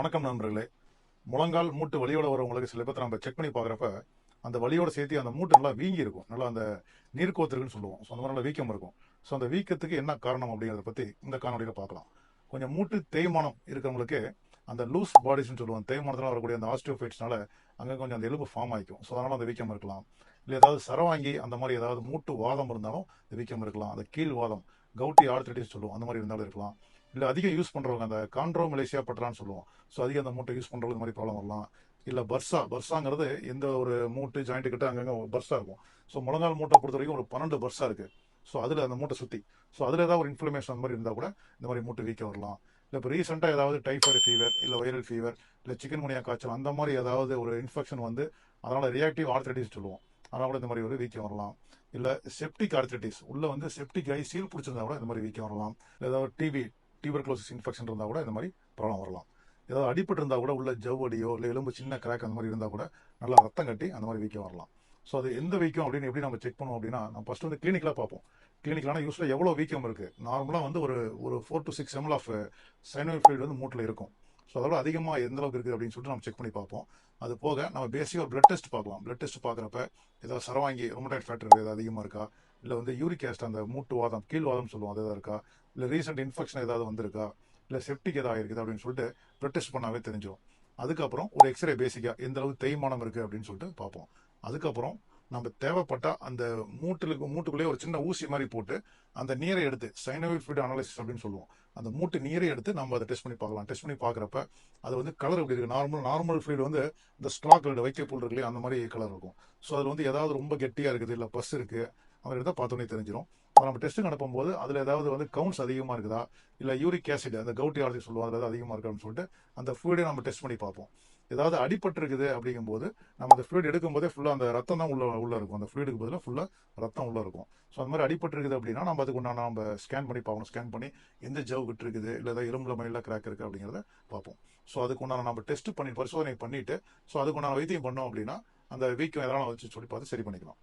வணக்கம் நண்பர்களே. முழங்கால் மூட்டு வலியோட வரவங்களுக்கு சில பேர்த்த நம்ம செக் பண்ணி பார்க்குறப்ப அந்த வலியோட சேர்த்து அந்த மூட்டு நல்லா வீங்கி இருக்கும். நல்லா அந்த நீர்க்கோத்திருக்குன்னு சொல்லுவோம். ஸோ அந்த மாதிரி நல்லா வீக்கம் இருக்கும். ஸோ அந்த வீக்கத்துக்கு என்ன காரணம் அப்படிங்கிறத பற்றி இந்த காணொலியில் பார்க்கலாம். கொஞ்சம் மூட்டு தேய்மானம் இருக்கிறவங்களுக்கு அந்த லூஸ் பாடிஸ்னு சொல்லுவோம். தேய்மானத்தில் வரக்கூடிய அந்த ஆஸ்டியோஃபைட்ஸ்னால அங்கே கொஞ்சம் அந்த எலும்பு ஃபார்ம் ஆகிக்கும். ஸோ அதனால் அந்த வீக்கம் இருக்கலாம். இல்லை ஏதாவது சரவாங்கி அந்த மாதிரி ஏதாவது மூட்டு வாதம் இருந்தாலும் இந்த வீக்கம் இருக்கலாம். அந்த கீழ் வாதம் கவுட்டி ஆர்த்ரைட்டிஸ் சொல்லுவோம். அந்த மாதிரி இருந்தாலும் இருக்கலாம். இல்லை அதிகம் யூஸ் பண்ணுறவங்க அந்த கான்ட்ரோ மலேசியா பட்றான்னு சொல்லுவோம். ஸோ அதிகம் அந்த மூட்டை யூஸ் பண்ணுறது மாதிரி ப்ராப்ளம் வரலாம். இல்லை பர்சா பர்சாங்கிறது எந்த ஒரு மூட்டு ஜாயிண்ட் கிட்ட அங்கங்கே பர்சா இருக்கும். ஸோ முழங்கால் மூட்டை பொறுத்த வரைக்கும் ஒரு பன்னெண்டு பர்சா இருக்கு. ஸோ அதில் அந்த மூட்டை சுற்றி ஸோ அதில் ஏதாவது ஒரு இன்ஃப்ளமேஷன் அந்த மாதிரி இருந்தால் கூட இந்த மாதிரி மூட்டை வீக்க வரலாம். இல்லை இப்போ ரீசெண்டாக ஏதாவது டைஃபாய்டு ஃபீவர் இல்லை வைரல் ஃபீவர் இல்லை சிக்கன் முனியா காய்ச்சல் அந்த மாதிரி ஏதாவது ஒரு இன்ஃபெக்ஷன் வந்து அதனால் ரியாக்டிவ் ஆர்த்தடிஸ் சொல்லுவோம். அதனால கூட இந்த மாதிரி ஒரு வீக்கம் வரலாம். இல்லை செப்டிக் ஆர்த்தடிஸ் உள்ள வந்து செப்டிக் ஆகி சீல் பிடிச்சிருந்தா கூட இந்த மாதிரி வீக்கம் வரலாம். இல்லை ஏதாவது டிவி டியூபர்குலோசிஸ் இன்ஃபெக்ஷன் இருந்தால் கூட இந்த மாதிரி ப்ராப்ளம் வரலாம். ஏதாவது அடிபட்டு இருந்தால் கூட உள்ள ஜவ்வடியோ இல்லை எலும்பு சின்ன கிராக் அந்த மாதிரி இருந்தால் கூட நல்லா ரத்தம் கட்டி அந்த மாதிரி வீக்கம் வரலாம். ஸோ அது எந்த வீக்கம் அப்படின்னு எப்படி நம்ம செக் பண்ணுவோம் அப்படின்னா நம்ம ஃபர்ஸ்ட் வந்து கிளினிக்கில் பார்ப்போம். கிளினிக்கலான யூஸில் எவ்வளோ வீக்கம் இருக்குது நார்மலாக வந்து ஒரு ஒரு four to six ml of synovial fluid வந்து மூட்டில் இருக்கும். ஸோ அதோட அதிகமாக எந்த அளவுக்கு இருக்குது அப்படின்னு சொல்லிட்டு நம்ம செக் பண்ணி பார்ப்போம். அது போக நம்ம பேசிக்காக ஒரு பிளட் டெஸ்ட் பார்க்கலாம். பிளட் டெஸ்ட் பார்க்குறப்ப ஏதாவது சரவாங்கி ரொமடைட் ஃபேக்டர் ஏதாவது அதிகமாக இருக்கா? இல்லை வந்து யூரிக் ஆசிட் அந்த மூட்டு வாதம் சொல்லுவோம் அது எதாவது இருக்கா? இல்லை ரீசெண்ட் இன்ஃபெக்ஷன் ஏதாவது வந்திருக்கா? இல்லை செப்டிக் ஏதாவது இருக்குது அப்படின்னு சொல்லிட்டு ப்ரொட்டெஸ்ட் டெஸ்ட் பண்ணாவே தெரிஞ்சிடும் அதுக்கப்புறம் ஒரு எக்ஸ்ரே பேசிக்காக எந்த அளவுக்கு தேய்மானம் இருக்குது அப்படின்னு சொல்லிட்டு பார்ப்போம். அதுக்கப்புறம் நம்ம தேவைப்பட்டால் அந்த மூட்டுக்கு மூட்டுக்குள்ளேயே ஒரு சின்ன ஊசி மாதிரி போட்டு அந்த நீரை எடுத்து சைனோவில் ஃபீட் அனாலிசிஸ் அப்படின்னு சொல்லுவோம். அந்த மூட்டு நீரை எடுத்து நம்ம அதை டெஸ்ட் பண்ணி பார்க்கலாம். டெஸ்ட் பண்ணி பார்க்குறப்ப அது வந்து கலர் எப்படி இருக்குது நார்மல் நார்மல் ஃபீல்டு வந்து இந்த ஸ்டாக் வைக்க இருக்கு இல்லையா? அந்த மாதிரி கலர் இருக்கும். ஸோ அதில் வந்து ஏதாவது ரொம்ப கெட்டியாக இருக்குது இல்லை பஸ் இருக்குது அவர் எடுத்தால் பார்த்தோன்னே தெரிஞ்சிடும் இப்போ நம்ம டெஸ்ட்டுக்கு அனுப்பும்போது அதில் ஏதாவது வந்து கவுண்ட்ஸ் அதிகமாக இருக்குதா? இல்லை யூரிக் ஆசிட் அந்த கவுட்டி ஆர்த்தி சொல்லுவோம் அதில் அதிகமாக இருக்கான்னு சொல்லிட்டு அந்த ஃபுட்டை நம்ம டெஸ்ட் பண்ணி பார்ப்போம். ஏதாவது அடிபட்டிருக்குது அப்படிங்கும்போது நம்ம அந்த ஃப்ளூயிட் எடுக்கும்போதே ஃபுல்லாக அந்த ரத்தம் தான் உள்ள உள்ள இருக்கும். அந்த ஃப்ளூயிடுக்கு பதிலாக ஃபுல்லாக ரத்தம் உள்ள இருக்கும். ஸோ அந்த மாதிரி அடிபட்டிருக்குது அப்படின்னா நம்ம அதுக்கு உண்டான நம்ம ஸ்கேன் பண்ணி பார்க்கணும். ஸ்கேன் பண்ணி எந்த ஜவ் கிட்ட இருக்குது? இல்லை ஏதாவது இரும்புல மயிலாக கிராக் இருக்குது அப்படிங்கிறத பார்ப்போம். ஸோ அதுக்கு உண்டான நம்ம டெஸ்ட் பண்ணி பரிசோதனை பண்ணிட்டு ஸோ அதுக்கு உண்டான வைத்தியம் பண்ணோம் அப்படின்னா அந்த வீக்கம் எதனால் வச்சு சொல்லி பார்த்து சரி பண்ணிக்கலாம்.